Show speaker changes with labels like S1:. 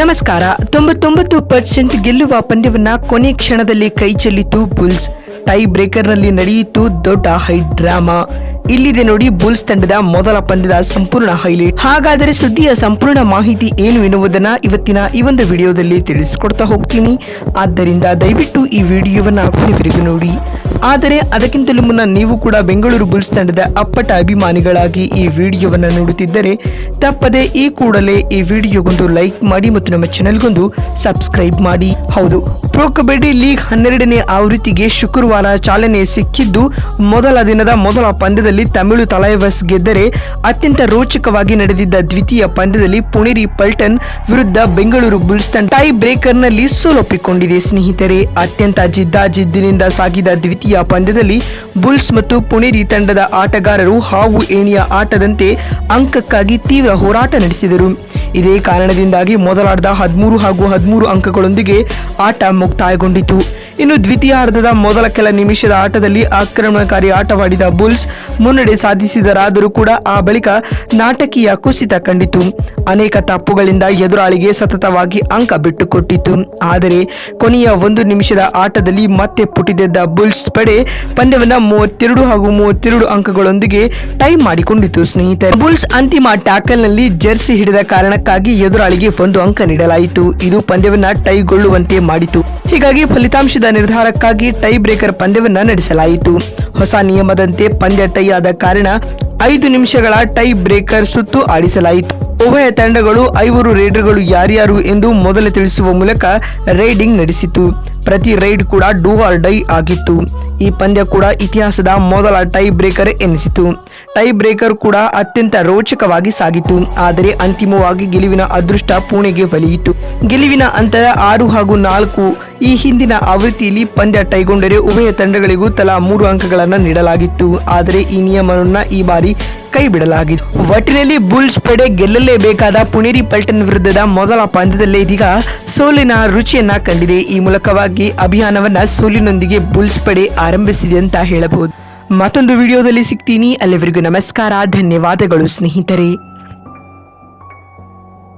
S1: ನಮಸ್ಕಾರ. ತೊಂಬತ್ತೊಂಬತ್ತು ಪರ್ಸೆಂಟ್ ಗೆಲ್ಲುವ ಪಂದ್ಯವನ್ನ ಕೊನೆ ಕ್ಷಣದಲ್ಲಿ ಕೈ ಚೆಲ್ಲಿತು ಬುಲ್ಸ್. ಟೈ ಬ್ರೇಕರ್ನಲ್ಲಿ ನಡೆಯಿತು ದೊಡ್ಡ ಹೈ ಡ್ರಾಮಾ. ಇಲ್ಲಿದೆ ನೋಡಿ ಬುಲ್ಸ್ ತಂಡದ ಮೊದಲ ಪಂದ್ಯದ ಸಂಪೂರ್ಣ ಹೈಲೈಟ್. ಹಾಗಾದರೆ ಸುದ್ದಿಯ ಸಂಪೂರ್ಣ ಮಾಹಿತಿ ಏನು ಎನ್ನುವುದನ್ನ ಇವತ್ತಿನ ಈ ಒಂದು ವಿಡಿಯೋದಲ್ಲಿ ತಿಳಿಸಿಕೊಡ್ತಾ ಹೋಗ್ತೀನಿ. ಆದ್ದರಿಂದ ದಯವಿಟ್ಟು ಈ ವಿಡಿಯೋವನ್ನು ಕೊನೆವರೆಗೂ ನೋಡಿ. ಆದರೆ ಅದಕ್ಕಿಂತಲೂ ಮುನ್ನ ನೀವು ಕೂಡ ಬೆಂಗಳೂರು ಬುಲ್ಸ್ ತಂಡದ ಅಪ್ಪಟ ಅಭಿಮಾನಿಗಳಾಗಿ ಈ ವಿಡಿಯೋವನ್ನು ನೋಡುತ್ತಿದ್ದರೆ ತಪ್ಪದೆ ಈ ಕೂಡಲೇ ಈ ವಿಡಿಯೋಗೊಂದು ಲೈಕ್ ಮಾಡಿ ಮತ್ತು ನಮ್ಮ ಚಾನೆಲ್ಗೊಂದು ಸಬ್ಸ್ಕ್ರೈಬ್ ಮಾಡಿ. ಹೌದು, ಪ್ರೊ ಕಬಡ್ಡಿ ಲೀಗ್ ಹನ್ನೆರಡನೇ ಆವೃತ್ತಿಗೆ ಶುಕ್ರವಾರ ಚಾಲನೆ ಸಿಕ್ಕಿದ್ದು ಮೊದಲ ದಿನದ ಮೊದಲ ಪಂದ್ಯದಲ್ಲಿ ತಮಿಳು ತಲೈವಸ್ ಗೆದ್ದರೆ ಅತ್ಯಂತ ರೋಚಕವಾಗಿ ನಡೆದಿದ್ದ ದ್ವಿತೀಯ ಪಂದ್ಯದಲ್ಲಿ ಪುಣೇರಿ ಪಲ್ಟನ್ ವಿರುದ್ಧ ಬೆಂಗಳೂರು ಬುಲ್ಸ್ ತಂಡ ಟೈ ಬ್ರೇಕರ್ನಲ್ಲಿ ಸೋಲೊಪ್ಪಿಕೊಂಡಿದೆ. ಸ್ನೇಹಿತರೆ, ಅತ್ಯಂತ ಜಿದ್ದಾಜಿದ್ದಿನಿಂದ ಸಾಗಿದ ದ್ವಿತೀಯ ಪಂದ್ಯದಲ್ಲಿ ಬುಲ್ಸ್ ಮತ್ತು ಪುಣೇರಿ ತಂಡದ ಆಟಗಾರರು ಹಾವು ಏಣಿಯ ಆಟದಂತೆ ಅಂಕಕ್ಕಾಗಿ ತೀವ್ರ ಹೋರಾಟ ನಡೆಸಿದರು. ಇದೇ ಕಾರಣದಿಂದಾಗಿ ಮೊದಲಾಡದ ಹದಿಮೂರು ಹಾಗೂ ಹದಿಮೂರು ಅಂಕಗಳೊಂದಿಗೆ ಆಟ ಮುಕ್ತಾಯಗೊಂಡಿತು. ಇನ್ನು ದ್ವಿತೀಯಾರ್ಧದ ಮೊದಲ ಕೆಲ ನಿಮಿಷದ ಆಟದಲ್ಲಿ ಆಕ್ರಮಣಕಾರಿ ಆಟವಾಡಿದ ಬುಲ್ಸ್ ಮುನ್ನಡೆ ಸಾಧಿಸಿದರಾದರೂ ಕೂಡ ಆ ಬಳಿಕ ನಾಟಕೀಯ ಕುಸಿತ ಕಂಡಿತು. ಅನೇಕ ತಪ್ಪುಗಳಿಂದ ಎದುರಾಳಿಗೆ ಸತತವಾಗಿ ಅಂಕ ಬಿಟ್ಟುಕೊಟ್ಟಿತು. ಆದರೆ ಕೊನೆಯ ಒಂದು ನಿಮಿಷದ ಆಟದಲ್ಲಿ ಮತ್ತೆ ಪುಟಿದೆದ್ದ ಬುಲ್ಸ್ ಪಡೆ ಪಂದ್ಯವನ್ನ ಮೂವತ್ತೆರಡು ಹಾಗೂ ಮೂವತ್ತೆರಡು ಅಂಕಗಳೊಂದಿಗೆ ಟೈ ಮಾಡಿಕೊಂಡಿತು ಸ್ನೇಹಿತರೆ. ಬುಲ್ಸ್ ಅಂತಿಮ ಟ್ಯಾಕಲ್ನಲ್ಲಿ ಜೆರ್ಸಿ ಹಿಡಿದ ಕಾರಣಕ್ಕಾಗಿ ಎದುರಾಳಿಗೆ ಒಂದು ಅಂಕ ನೀಡಲಾಯಿತು. ಇದು ಪಂದ್ಯವನ್ನು ಟೈಗೊಳ್ಳುವಂತೆ ಮಾಡಿತು. ಹೀಗಾಗಿ ಫಲಿತಾಂಶದ ನಿರ್ಧಾರಕ್ಕಾಗಿ ಟೈ ಬ್ರೇಕರ್ ಪಂದ್ಯವನ್ನ ನಡೆಸಲಾಯಿತು. ಹೊಸ ನಿಯಮದಂತೆ ಪಂದ್ಯ ಟೈ ಆದ ಕಾರಣ ಐದು ನಿಮಿಷಗಳ ಟೈ ಬ್ರೇಕರ್ ಸುತ್ತು ಆಡಿಸಲಾಯಿತು. ಉಭಯ ತಂಡಗಳು, ಐವರು ರೈಡರ್ಗಳು ಯಾರ್ಯಾರು ಎಂದು ಮೊದಲೇ ತಿಳಿಸುವ ಮೂಲಕ ರೈಡಿಂಗ್ ನಡೆಸಿತು. ಪ್ರತಿ ರೈಡ್ ಕೂಡ ಡೂ ಆರ್ ಡೈ ಆಗಿತ್ತು. ಈ ಪಂದ್ಯ ಕೂಡ ಇತಿಹಾಸದ ಮೊದಲ ಟೈ ಬ್ರೇಕರ್ ಎನಿಸಿತು. ಟೈ ಬ್ರೇಕರ್ ಕೂಡ ಅತ್ಯಂತ ರೋಚಕವಾಗಿ ಸಾಗಿತು. ಆದರೆ ಅಂತಿಮವಾಗಿ ಗೆಲುವಿನ ಅದೃಷ್ಟ ಪುಣೆಗೆ ಬಲಿಯಿತು ಗೆಲುವಿನ ಅಂತರ ಆರು ಹಾಗೂ ನಾಲ್ಕು ಈ ಹಿಂದಿನ ಆವೃತ್ತಿಯಲ್ಲಿ ಪಂದ್ಯ ಕೈಗೊಂಡರೆ ಉಭಯ ತಂಡಗಳಿಗೂ ತಲಾ ಮೂರು ಅಂಕಗಳನ್ನು ನೀಡಲಾಗಿತ್ತು. ಆದರೆ ಈ ನಿಯಮವನ್ನು ಈ ಬಾರಿ ಕೈ ಬಿಡಲಾಗಿದೆ ಒಟ್ಟಿನಲ್ಲಿ ಬುಲ್ಸ್ ಪಡೆ ಗೆಲ್ಲಲೇಬೇಕಾದ ಪುಣೇರಿ ಪಲ್ಟನ್ ವಿರುದ್ಧದ ಮೊದಲ ಪಂದ್ಯದಲ್ಲೇ ಇದೀಗ ಸೋಲಿನ ರುಚಿಯನ್ನ ಕಂಡಿದೆ. ಈ ಮೂಲಕವಾಗಿ ಅಭಿಯಾನವನ್ನ ಸೋಲಿನೊಂದಿಗೆ ಬುಲ್ಸ್ ಪಡೆ ಆರಂಭಿಸಿದೆ ಅಂತ ಹೇಳಬಹುದು. ಮತ್ತೊಂದು ವಿಡಿಯೋದಲ್ಲಿ ಸಿಗ್ತೀನಿ. ಅಲ್ಲಿವರೆಗೂ ನಮಸ್ಕಾರ. ಧನ್ಯವಾದಗಳು ಸ್ನೇಹಿತರೆ.